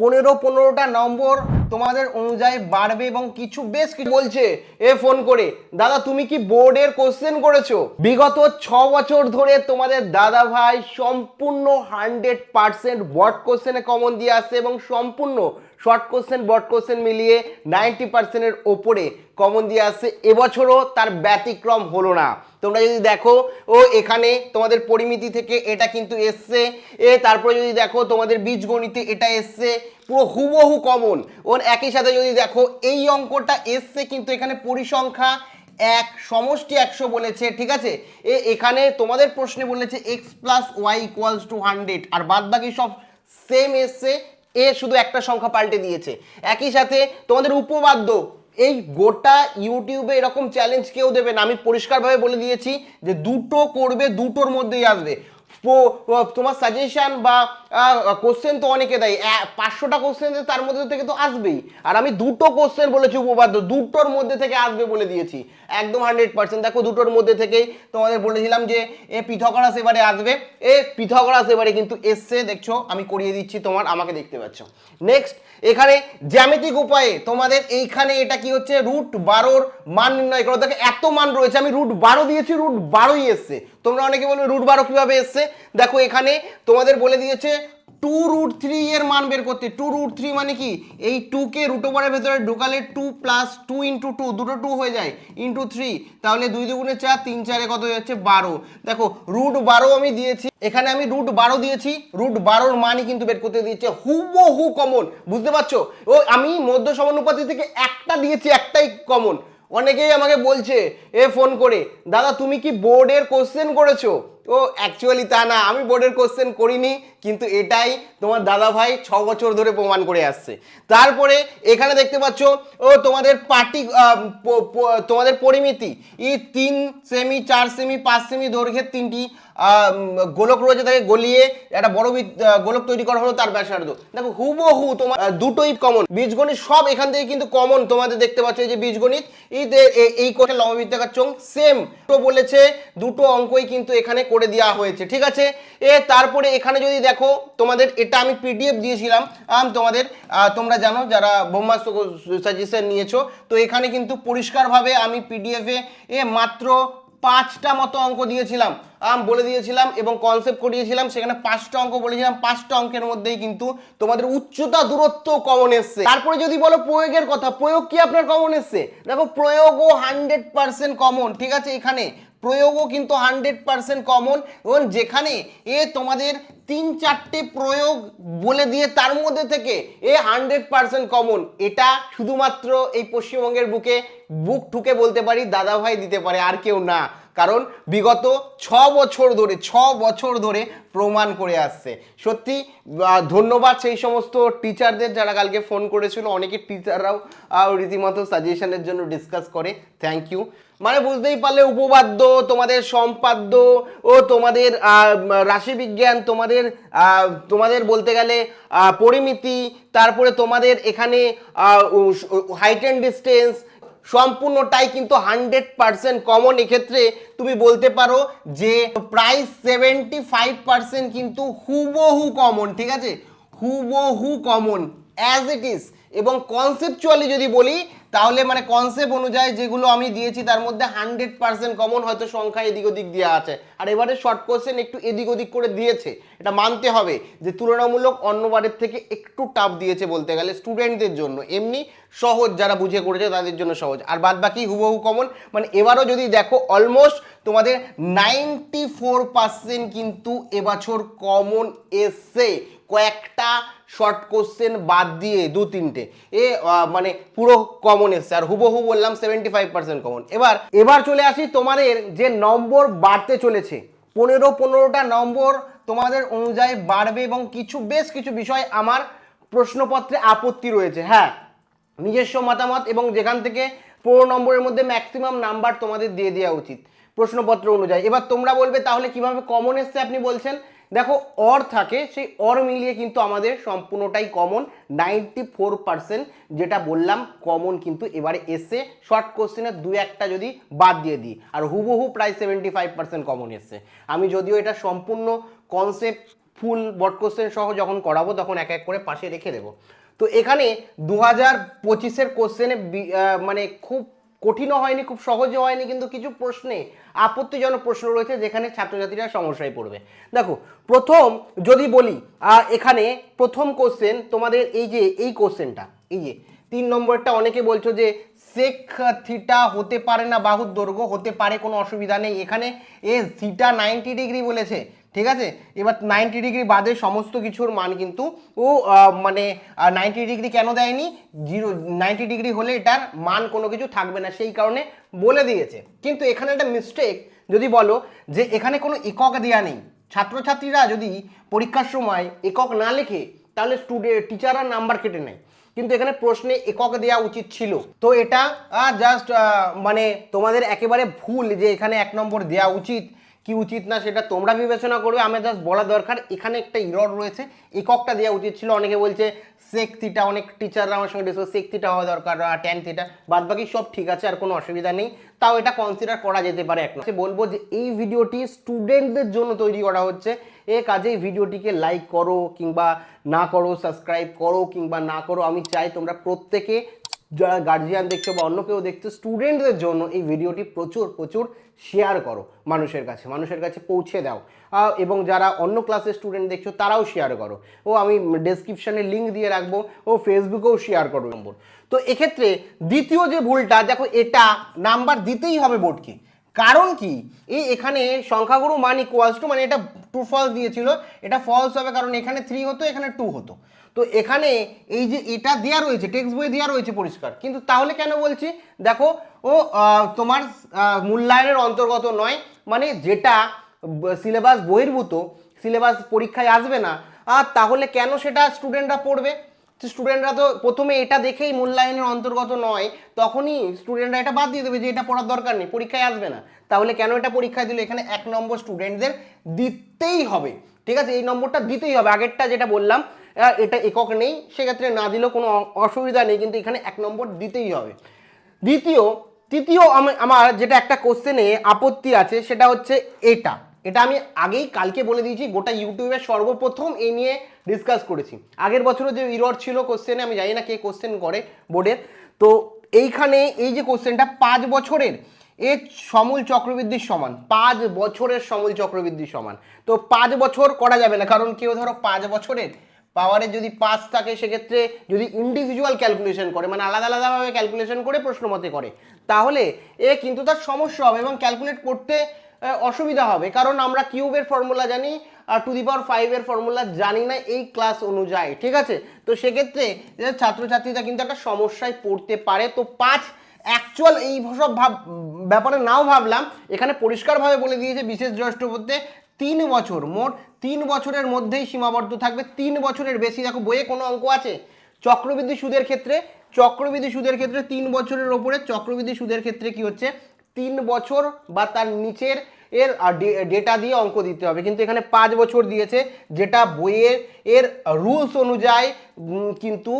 পনেরো পনেরোটা নম্বর তোমাদের অনুযায়ী বাড়বে এবং কিছু বেশ কিছু বলছে। এ ফোন করে, দাদা, তুমি কি বোর্ডের কোশ্চেন করেছ? বিগত ছ বছর ধরে তোমাদের দাদা ভাই সম্পূর্ণ হান্ড্রেড পার্সেন্ট বোর্ড কোশ্চেনে কমন দিয়ে আসছে এবং সম্পূর্ণ শর্ট কোশ্চেন বট কোশ্চেন মিলিয়ে নাইনটি পার্সেন্টের ওপরে কমন দিয়ে আসছে। এবছরও তার ব্যতিক্রম হলো না। তোমরা যদি দেখো, ও এখানে তোমাদের পরিমিতি থেকে এটা কিন্তু এসছে। এ তারপরে যদি দেখো, তোমাদের বীজগণিতে এটা এসছে। পুরো হুবহু কমন ওর একই সাথে যদি দেখো, এই অঙ্কটা এসছে কিন্তু এখানে পরিসংখ্যা এক, সমষ্টি একশো বলেছে, ঠিক আছে? এ এখানে তোমাদের প্রশ্নে বলেছে X plus Y equals to hundred আর বাদ বাকি সব সেম এসছে এ শুধু একটা সংখ্যা পাল্টে দিয়েছে। একই সাথে তোমাদের উপবাদ্য, এই গোটা ইউটিউবে এরকম চ্যালেঞ্জ কেউ দেবে না। আমি পরিষ্কারভাবে বলে দিয়েছি যে দুটো করবে, দুটোর মধ্যেই আসবে। তোমার সাজেশন বা কোশ্চেন তো অনেকে দেয়। পাঁচশোটা কোশ্চেন তার মধ্যে থেকে তো আসবেই। আর আমি দুটো কোশ্চেন বলেছি উপবাদ্য, দুটোর মধ্যে থেকে আসবে বলে দিয়েছি। একদম হান্ড্রেড পার্সেন্ট দেখো দুটোর মধ্যে থেকেই তোমাদের বলেছিলাম যে, এ পিথগরাস এবারে আসবে। এ পিথগরাস এবারে কিন্তু এসছে, দেখছ, আমি করিয়ে দিচ্ছি, তোমার আমাকে দেখতে পাচ্ছ। নেক্সট এখানে জ্যামিতিক উপায়ে তোমাদের এইখানে এটা কি হচ্ছে? রুট বারোর মান নির্ণয় করো। দেখো, এত মান রয়েছে, আমি রুট বারো দিয়েছি রুট বারোই এসছে। তোমরা অনেকে বলবে রুট বারো কীভাবে এসছে? দেখো, এখানে তোমাদের বলে দিয়েছে টু রুট থ্রি এর মান বের করতে। টু রুট থ্রি মানে কি? এই টুকে রুট ওভারের ভেতরে ঢোকালে two plus two into two দুটো টু হয়ে যায় ইন্টু থ্রি তাহলে দুই দুগুণে চার, তিন চারে কত হয়ে যাচ্ছে? বারো। দেখো রুট বারো আমি দিয়েছি, এখানে আমি রুট বারো দিয়েছি রুট বারোর মানই কিন্তু বের করতে দিয়েছে হুবহু কমন বুঝতে পারছ? ও, আমি মধ্য সমানুপাতি থেকে একটা দিয়েছি, একটাই কমন অনেকেই আমাকে বলছে, এ ফোন করে, দাদা, তুমি কি বোর্ডের কোশ্চেন করেছ? ও অ্যাকচুয়ালি তা না, আমি বোর্ডের কোশ্চেন করিনি, কিন্তু এটাই তোমার দাদা ভাই ছ বছর ধরে প্রমাণ করে আসছে। তারপরে এখানে দেখতে পাচ্ছ, ও, তোমাদের পার্টি তোমাদের পরিমিতি। ই তিন সেমি চার সেমি পাঁচ সেমি দৈর্ঘ্যের তিনটি গোলক রয়েছে তাকে গলিয়ে একটা বড় গোলক তৈরি করা হলো তার ব্যাসার্ধ। দেখো, হুবহু তোমার দুটোই কমন বীজগণিত সব এখান থেকে কিন্তু কমন তোমাদের দেখতে পাচ্ছ এই যে বীজগণিত এই কোষে লম্ববৃত্তাকার চোং সেম তো বলেছে, দুটো অঙ্কই কিন্তু এখানে করে দেওয়া হয়েছে, ঠিক আছে? এ তারপরে এখানে যদি দেখো, তোমাদের এটা আমি পিডিএফ দিয়েছিলাম। তোমাদের তোমরা জানো যারা ব্রহ্মাস্ত্র সাজেশন নিয়েছো, তো এখানে কিন্তু পরিষ্কারভাবে আমি পিডিএফে এ মাত্র পাঁচটা মতো অঙ্ক দিয়েছিলাম। আম, বলে দিয়েছিলাম এবং কনসেপ্ট করিয়েছিলাম, সেখানে পাঁচটা অঙ্ক বলেছিলাম। পাঁচটা অঙ্কের মধ্যেই কিন্তু তোমাদের উচ্চতা দূরত্ব কমন এসছে। তারপরে যদি বলো প্রয়োগের কথা, প্রয়োগ কি আপনার কমন এসছে? দেখো প্রয়োগও হান্ড্রেড পার্সেন্ট কমন ঠিক আছে, এখানে। প্রয়োগও কিন্তু হান্ড্রেড পারসেন্ট কমন এবং যেখানে এ তোমাদের তিন চারটে প্রয়োগ বলে দিয়ে তার মধ্যে থেকে এ হান্ড্রেড পারসেন্ট কমন এটা শুধুমাত্র এই পশ্চিমবঙ্গের বুকে বুক ঠুকে বলতে পারি দাদা ভাই দিতে পারে, আর কেউ না। কারণ বিগত ছ বছর ধরে, ছ বছর ধরে প্রমাণ করে আসছে। সত্যি ধন্যবাদ সেই সমস্ত টিচারদের যারা কালকে ফোন করেছিল। অনেকে টিচাররাও রীতিমতো সাজেশনের জন্য ডিসকাস করে। থ্যাংক ইউ মানে বুঝতেই পারলে উপবাদ্য, তোমাদের সম্পাদ্য ও তোমাদের রাশিবিজ্ঞান, তোমাদের তোমাদের বলতে গেলে পরিমিতি, তারপরে তোমাদের এখানে হাইট অ্যান্ড ডিস্টেন্স সম্পূর্ণটাই কিন্তু হান্ড্রেড পারসেন্ট কমন এক্ষেত্রে তুমি বলতে পারো যে প্রায় সেভেন্টি ফাইভ পারসেন্ট কিন্তু হুবহু কমন ঠিক আছে? হুবহু কমন অ্যাজ ইট ইজ এবং কনসেপচুয়ালি যদি বলি, তাহলে মানে কনসেপ্ট অনুযায়ী যেগুলো আমি দিয়েছি, তার মধ্যে হান্ড্রেড পার্সেন্ট কমন হয়তো সংখ্যা এদিক ওদিক দেওয়া আছে। আর এবারে শর্ট কোশ্চেন একটু এদিক ওদিক করে দিয়েছে, এটা মানতে হবে যে তুলনামূলক অন্যবারের থেকে একটু টাফ দিয়েছে বলতে গেলে স্টুডেন্টদের জন্য। এমনি সহজ যারা বুঝে করেছে তাদের জন্য সহজ। আর বাদ বাকি হুবহু কমন মানে এবারও যদি দেখো অলমোস্ট তোমাদের নাইনটি ফোর পার্সেন্ট কিন্তু এবছর কমন এসে কয়েকটা শর্ট কোশ্চেন বাদ দিয়ে দু তিনটে। এ মানে পুরো কমন এসছে। আর হুবহু বললাম সেভেন্টি ফাইভ পার্সেন্ট কমন এবার এবার চলে আসি তোমাদের যে নম্বর বাড়তে চলেছে। পনেরো পনেরোটা নম্বর তোমাদের অনুযায়ী বাড়বে এবং কিছু, বেশ কিছু বিষয় আমার প্রশ্নপত্রে আপত্তি রয়েছে। হ্যাঁ নিজস্ব মতামত এবং যেখান থেকে পনেরো নম্বরের মধ্যে ম্যাক্সিমাম নাম্বার তোমাদের দিয়ে দেওয়া উচিত প্রশ্নপত্র অনুযায়ী। এবার তোমরা বলবে তাহলে কীভাবে কমন এসছে আপনি বলছেন? দেখো অর থাকে, সেই অর মিলিয়ে কিন্তু আমাদের সম্পূর্ণটাই কমন নাইনটি ফোর পার্সেন্ট যেটা বললাম কমন কিন্তু এবারে এসে শর্ট কোশ্চেনের দু একটা যদি বাদ দিয়ে দিই, আর হুবহু প্রায় সেভেন্টি ফাইভ পার্সেন্ট কমন এসছে। আমি যদিও এটা সম্পূর্ণ কনসেপ্ট ফুল বট কোশ্চেন সহ যখন করাবো, তখন এক এক করে পাশে রেখে দেবো। তো এখানে দু হাজার পঁচিশের কোশ্চেনে মানে খুব কঠিনও হয়নি, খুব সহজও হয়নি, কিন্তু কিছু প্রশ্নে আপত্তিজনক প্রশ্ন রয়েছে যেখানে ছাত্রছাত্রীরা সমস্যায় পড়বে। দেখো, প্রথম যদি বলি এখানে প্রথম কোশ্চেন তোমাদের এই যে, এই কোশ্চেনটা এই যে, তিন নম্বরটা অনেকে বলছো যে সেক থিটা হতে পারে না, বাহুর দৈর্ঘ্য হতে পারে, কোনো অসুবিধা নেই। এখানে এ থিটা নাইনটি ডিগ্রি বলেছে ঠিক আছে? এবার নাইনটি ডিগ্রি বাদে সমস্ত কিছুর মান কিন্তু ও মানে নাইনটি ডিগ্রি কেন দেয়নি? জিরো নাইনটি ডিগ্রি হলে এটার মান কোনো কিছু থাকবে না, সেই কারণে বলে দিয়েছে। কিন্তু এখানে একটা মিস্টেক যদি বলো যে এখানে কোনো একক দেওয়া নেই। ছাত্রছাত্রীরা যদি পরীক্ষার সময় একক না লেখে, তাহলে স্টুডেন্ট টিচাররা নাম্বার কেটে নেয়। কিন্তু এখানে প্রশ্নে একক দেওয়া উচিত ছিল। তো এটা জাস্ট মানে তোমাদের একেবারে ভুল যে এখানে এক নম্বর দেওয়া উচিত। কি উচিত না সেটা তোমরা বিবেচনা করবে। আমার জাস্ট বলা দরকার, এখানে একটা ইরর রয়েছে। এককটা দেওয়া উচিত ছিল, অনেকে বলছে সেক থিটা অনেক টিচাররা আমার সঙ্গে ডিসকাস সেক থিটা হওয়া দরকার ট্যান থিটা বাদ বাকি সব ঠিক আছে, আর কোনো অসুবিধা নেই। তাও এটা কনসিডার করা যেতে পারে এক। বলব যে এই ভিডিওটি স্টুডেন্টদের জন্য তৈরি করা হচ্ছে। এ কাজেই ভিডিওটিকে লাইক করো, কিংবা না করো সাবস্ক্রাইব করো, কিংবা না করো। আমি চাই তোমরা প্রত্যেকে যারা গার্জিয়ান দেখছ বা অন্য কেউ দেখছ স্টুডেন্টদের জন্য এই ভিডিওটি প্রচুর প্রচুর শেয়ার করো মানুষের কাছে মানুষের কাছে পৌঁছে দাও। এবং যারা অন্য ক্লাসের স্টুডেন্ট দেখছ, তারাও শেয়ার করো। ও, আমি ডেসক্রিপশানে লিঙ্ক দিয়ে রাখব, ও ফেসবুকেও শেয়ার করো নম্বর তো এক্ষেত্রে দ্বিতীয় যে ভুলটা, দেখো এটা নাম্বার দিতেই হবে বোর্ডকে কারণ কি? এই এখানে সংখ্যাগুরু মান ইকুয়ালস টু মানে এটা টু ফলস দিয়েছিল, এটা ফলস হবে কারণ এখানে থ্রি হতো, এখানে টু হতো। তো এখানে এই যে এটা দেওয়া রয়েছে টেক্সট বই দেওয়া রয়েছে পরিষ্কার। কিন্তু তাহলে কেন বলছি? দেখো, ও তোমার মূল্যায়নের অন্তর্গত নয় মানে যেটা সিলেবাস বহির্ভূত সিলেবাস পরীক্ষায় আসবে না আর তাহলে কেন সেটা স্টুডেন্টরা পড়বে? স্টুডেন্টরা তো প্রথমে এটা দেখেই মূল্যায়নের অন্তর্গত নয়, তখনই স্টুডেন্টরা এটা বাদ দিয়ে দেবে যে এটা পড়ার দরকার নেই, পরীক্ষায় আসবে না। তাহলে কেন এটা পরীক্ষায় দিল? এখানে এক নম্বর স্টুডেন্টদের দিতেই হবে, ঠিক আছে? এই নম্বরটা দিতেই হবে। আগেরটা যেটা বললাম এটা একক নেই, সেক্ষেত্রে না দিলেও কোনো অসুবিধা নেই, কিন্তু এখানে এক নম্বর দিতেই হবে। দ্বিতীয়, তৃতীয় আমি- আমার যেটা একটা কোশ্চেনে আপত্তি আছে, সেটা হচ্ছে এটা। এটা আমি আগেই কালকে বলে দিয়েছি, গোটা ইউটিউবে সর্বপ্রথম এই নিয়ে ডিসকাস করেছি। আগের বছরও যে ইরর ছিল কোশ্চেনে আমি জানি না কে কোশ্চেন করে বোর্ডের তো এইখানে এই যে কোশ্চেনটা পাঁচ বছরের, এ সমূল চক্রবৃদ্ধির সমান, পাঁচ বছরের সমূল চক্রবৃদ্ধির সমান। তো পাঁচ বছর করা যাবে না, কারণ কেউ ধরো পাঁচ বছরের পাওয়ারের যদি পাঁচ থাকে, সেক্ষেত্রে যদি ইন্ডিভিজুয়াল ক্যালকুলেশন করে মানে আলাদা আলাদাভাবে ক্যালকুলেশন করে প্রশ্ন মতে করে, তাহলে এ কিন্তু তার সমস্যা হবে এবং ক্যালকুলেট করতে অসুবিধা হবে। কারণ আমরা কিউবের ফর্মুলা জানি, আর টু দি পাওয়ার ফাইভের ফর্মুলা জানি না এই ক্লাস অনুযায়ী, ঠিক আছে? তো সেক্ষেত্রে ছাত্রছাত্রীরা কিন্তু একটা সমস্যায় পড়তে পারে। তো পাঁচ অ্যাকচুয়াল এই সব ভাব, ব্যাপারে নাও ভাবলাম। এখানে পরিষ্কারভাবে বলে দিয়েছে বিশেষ পদে তিন বছর, মোট তিন বছরের মধ্যেই সীমাবদ্ধ থাকবে। তিন বছরের বেশি, দেখো, বইয়ে কোনো অঙ্ক আছে? চক্রবৃদ্ধি সুদের ক্ষেত্রে, চক্রবৃদ্ধি সুদের ক্ষেত্রে তিন বছরের ওপরে, চক্রবৃদ্ধি সুদের ক্ষেত্রে কি হচ্ছে? তিন বছর বা তার নিচের এর ডেটা দিয়ে অঙ্ক দিতে হবে। কিন্তু এখানে পাঁচ বছর দিয়েছে, যেটা বইয়ের, এর রুলস অনুযায়ী কিন্তু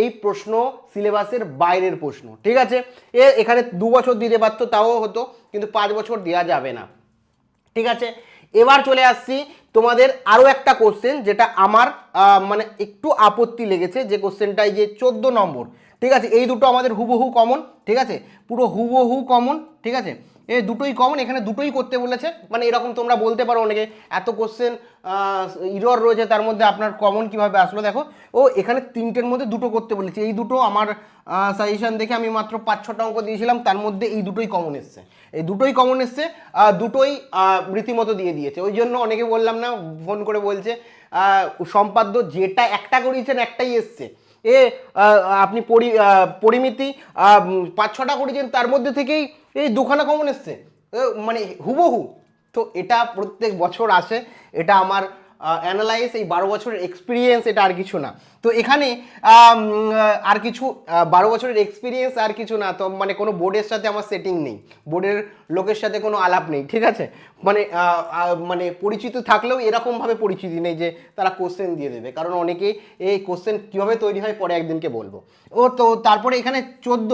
এই প্রশ্ন সিলেবাসের বাইরের প্রশ্ন, ঠিক আছে? এ, এখানে দু বছর দিতে পারতো, তাও হতো, কিন্তু পাঁচ বছর দেওয়া যাবে না, ঠিক আছে? এবার চলে আসছি তোমাদের আরও একটা কোশ্চেন যেটা আমার মানে একটু আপত্তি লেগেছে, যে কোশ্চেনটাই যে চোদ্দ নম্বর। ঠিক আছে? এই দুটো আমাদের হুবহু কমন ঠিক আছে? পুরো হুবহু কমন ঠিক আছে? এই দুটোই কমন এখানে দুটোই করতে বলেছে। মানে এরকম তোমরা বলতে পারো অনেকে। এত কোশ্চেন ইরর রয়েছে, তার মধ্যে আপনার কমন কীভাবে আসলো দেখো। ও, এখানে তিনটের মধ্যে দুটো করতে বলেছে। এই দুটো আমার সাজেশন দেখে আমি মাত্র পাঁচ, ছটা অঙ্ক দিয়েছিলাম, তার মধ্যে এই দুটোই কমন এসছে। এই দুটোই কমন এসছে দুটোই রীতিমতো দিয়ে দিয়েছে। ওই জন্য অনেকে বললাম না ফোন করে বলছে সম্পাদ্য যেটা একটা করিয়েছেন একটাই এসছে। এ আপনি পরি পরিমিতি পাঁচ, ছটা করেছেন, তার মধ্যে থেকেই এই দুখানা কমন এসছে। মানে হুবহু। তো এটা প্রত্যেক বছর আসে। এটা আমার অ্যানালাইজ এই বারো বছরের এক্সপিরিয়েন্স এটা আর কিছু না। তো এখানে আর কিছু বারো বছরের এক্সপিরিয়েন্স আর কিছু না। তো মানে কোনো বোর্ডের সাথে আমার সেটিং নেই। বোর্ডের লোকের সাথে কোনো আলাপ নেই, ঠিক আছে? মানে মানে পরিচিত থাকলেও এরকমভাবে পরিচিতি নেই যে তারা কোশ্চেন দিয়ে দেবে। কারণ অনেকে এই কোশ্চেন কীভাবে তৈরি হয় পরে একদিনকে বলব। ও তো তারপরে এখানে চোদ্দ,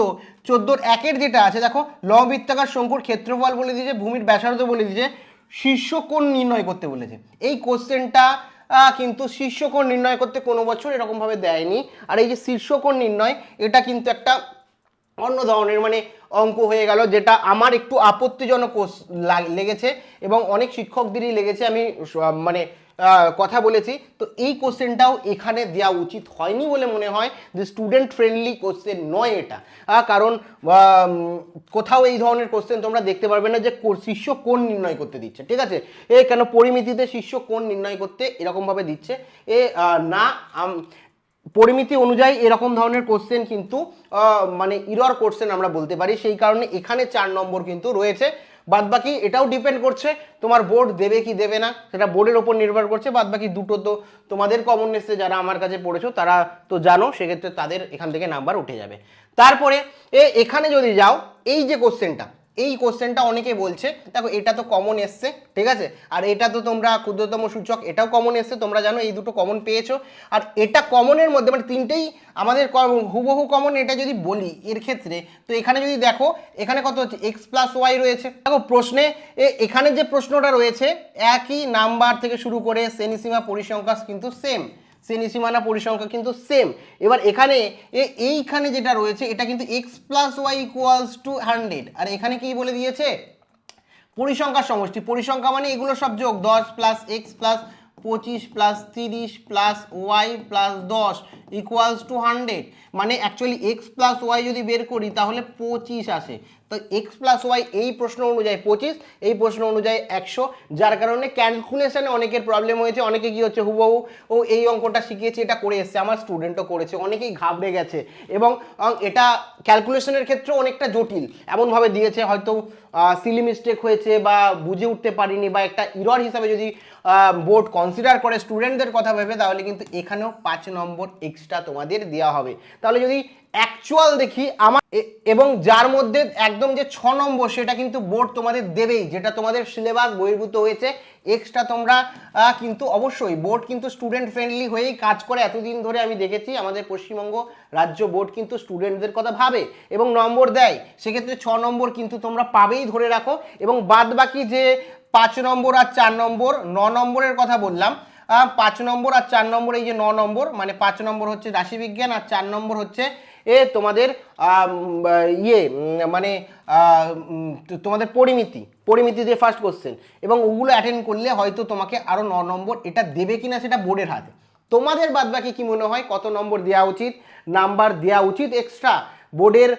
চোদ্দোর একের যেটা আছে, দেখো লবৃত্তাকার শঙ্কুর ক্ষেত্রফল বলে দিয়েছে, ভূমির ব্যাসার্ধ বলে দিয়েছে শীর্ষ কোণ নির্ণয় করতে বলেছে। এই কোশ্চেনটা কিন্তু শীর্ষকোণ নির্ণয় করতে কোনো বছর এরকমভাবে দেয়নি। আর এই যে শীর্ষকোণ নির্ণয়, এটা কিন্তু একটা অন্য ধরনের মানে অঙ্ক হয়ে গেল, যেটা আমার একটু আপত্তিজনক লেগেছে এবং অনেক শিক্ষকদেরই লেগেছে। আমি মানে কথা বলেছি। তো এই কোশ্চেনটাও এখানে দেওয়া উচিত হয়নি বলে মনে হয় যে স্টুডেন্ট ফ্রেন্ডলি কোশ্চেন নয় এটা। কারণ কোথাও এই ধরনের কোশ্চেন তোমরা দেখতে পারবে না যে কো- শীর্ষ কোণ নির্ণয় করতে দিচ্ছে, ঠিক আছে? এ কেন পরিমিতিতে শিষ্য কোন নির্ণয় করতে এরকমভাবে দিচ্ছে? এ না পরিমিতি অনুযায়ী এরকম ধরনের কোশ্চেন কিন্তু মানে ইরর কোশ্চেন আমরা বলতে পারি। সেই কারণে এখানে চার নম্বর কিন্তু রয়েছে। বাদবাকি এটাও ডিপেন্ড করছে, তোমার বোর্ড দেবে কি দেবে না, সেটা বোর্ডের ওপর নির্ভর করছে বাদ বাকি দুটো তো তোমাদের কমন এসছে যারা আমার কাছে পড়েছো, তারা তো জানো, সেক্ষেত্রে তাদের এখান থেকে নাম্বার উঠে যাবে। তারপরে, এ এখানে যদি যাও, এই যে কোশ্চেনটা এই কোশ্চেনটা অনেকে বলছে, দেখো এটা তো কমন এসছে, ঠিক আছে? আর এটা তো তোমরা ক্ষুদ্রতম সূচক, এটাও কমন এসছে, তোমরা জানো এই দুটো কমন পেয়েছ। আর এটা কমনের মধ্যে মানে তিনটেই আমাদের হুবহু কমন এটা যদি বলি এর ক্ষেত্রে, তো এখানে যদি দেখো, এখানে কত হচ্ছে? এক্স প্লাস ওয়াই রয়েছে। দেখো প্রশ্নে এখানে যে প্রশ্নটা রয়েছে, একই নাম্বার থেকে শুরু করে শ্রেণীসীমা পরিসংখ্যা কিন্তু সেম শ্রেণীসীমানা পরিসংখ্যা কিন্তু সেম এবার এখানে এইখানে যেটা রয়েছে, এটা কিন্তু X plus Y equals to hundred আর এখানে কি বলে দিয়েছে? পরিসংখ্যার সমষ্টি। পরিসংখ্যা মানে এগুলো সব যোগ, দশ প্লাস এক্স প্লাস পঁচিশ প্লাস তিরিশ প্লাস ওয়াই প্লাস দশ ইকুয়ালস টু হান্ড্রেড মানে অ্যাকচুয়ালি এক্স প্লাস ওয়াই যদি বের করি, তাহলে পঁচিশ আসে। তো এক্স প্লাস ওয়াই এই প্রশ্ন অনুযায়ী পঁচিশ, এই প্রশ্ন অনুযায়ী একশো, যার কারণে ক্যালকুলেশনে অনেকের প্রবলেম হয়েছে, অনেকে কি হচ্ছে হুবহু ও এই অঙ্কটা শিখিয়েছি, এটা করে এসছে, আমার স্টুডেন্টও করেছে, অনেকেই ঘাবড়ে গেছে এবং এটা ক্যালকুলেশনের ক্ষেত্রে অনেকটা জটিল। এমনভাবে দিয়েছে হয়তো সিলি মিস্টেক হয়েছে বা বুঝে উঠতে পারিনি বা একটা ইরর হিসাবে যদি বোর্ড কনসিডার করে স্টুডেন্টদের কথা ভেবে, তাহলে কিন্তু এখানেও পাঁচ নম্বর এক্সট্রা তোমাদের দেওয়া হবে। তাহলে যদি অ্যাকচুয়াল দেখি আমার এবং যার মধ্যে একদম যে ছ নম্বর, সেটা কিন্তু বোর্ড তোমাদের দেবেই, যেটা তোমাদের সিলেবাস বহির্ভূত হয়েছে। এক্সট্রা তোমরা কিন্তু অবশ্যই বোর্ড কিন্তু স্টুডেন্ট ফ্রেন্ডলি হয়েই কাজ করে। এতদিন ধরে আমি দেখেছি আমাদের পশ্চিমবঙ্গ রাজ্য বোর্ড কিন্তু স্টুডেন্টদের কথা ভাবে এবং নম্বর দেয়। সেক্ষেত্রে ছ নম্বর কিন্তু তোমরা পাবেই ধরে রাখো। এবং বাদ বাকি যে পাঁচ নম্বর আর চার নম্বর, ন নম্বরের কথা বললাম পাঁচ নম্বর আর চার নম্বর, এই যে ন নম্বর মানে পাঁচ নম্বর হচ্ছে রাশিবিজ্ঞান আর চার নম্বর হচ্ছে এ তোমাদের ইয়ে মানে তোমাদের পরিমিতি পরিমিতি দিয়ে ফার্স্ট কোশ্চেন এবং ওগুলো অ্যাটেন্ড করলে হয়তো তোমাকে আরও ন নম্বর এটা দেবে কিনা সেটা বোর্ডের হাতে। তোমাদের বাদবাকি কি মনে হয়? কত নম্বর দেওয়া উচিত? নাম্বার দেওয়া উচিত এক্সট্রা বোর্ডের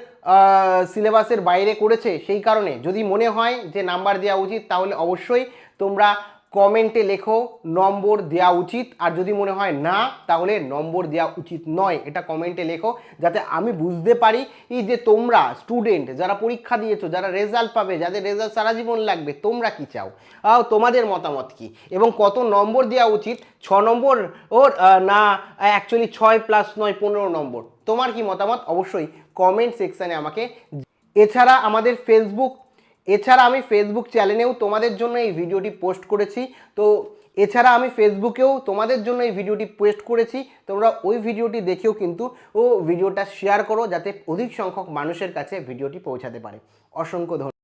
সিলেবাসের বাইরে করেছে সেই কারণে? যদি মনে হয় যে নাম্বার দেওয়া উচিত, তাহলে অবশ্যই তোমরা কমেন্টে লেখো নম্বর দেওয়া উচিত। আর যদি মনে হয় না তাহলে নম্বর দেওয়া উচিত নয়। এটা কমেন্টে লেখো যাতে আমি বুঝতে পারি যে তোমরা স্টুডেন্ট যারা পরীক্ষা দিয়েছ যারা রেজাল্ট পাবে যাদের রেজাল্ট সারা জীবন লাগবে তোমরা কি চাও? আহ, তোমাদের মতামত কি? এবং কত নম্বর দেওয়া উচিত? ছ নম্বর ওর না অ্যাকচুয়ালি ছয় প্লাস নয় পনেরো নম্বর। তোমার কি মতামত? অবশ্যই কমেন্ট সেকশানে আমাকে। এছাড়া আমাদের ফেসবুক এছাড়া আমি ফেসবুক চ্যানেলেও তোমাদের জন্য এই ভিডিওটি পোস্ট করেছি। তো এছাড়া আমি ফেসবুকেও তোমাদের জন্য এই ভিডিওটি পোস্ট করেছি। তোমরা ওই ভিডিওটি দেখেও কিন্তু ও ভিডিওটা শেয়ার করো, যাতে অধিক সংখ্যক মানুষের কাছে ভিডিওটি পৌঁছাতে পারে। অসংখ্য ধন্যবাদ।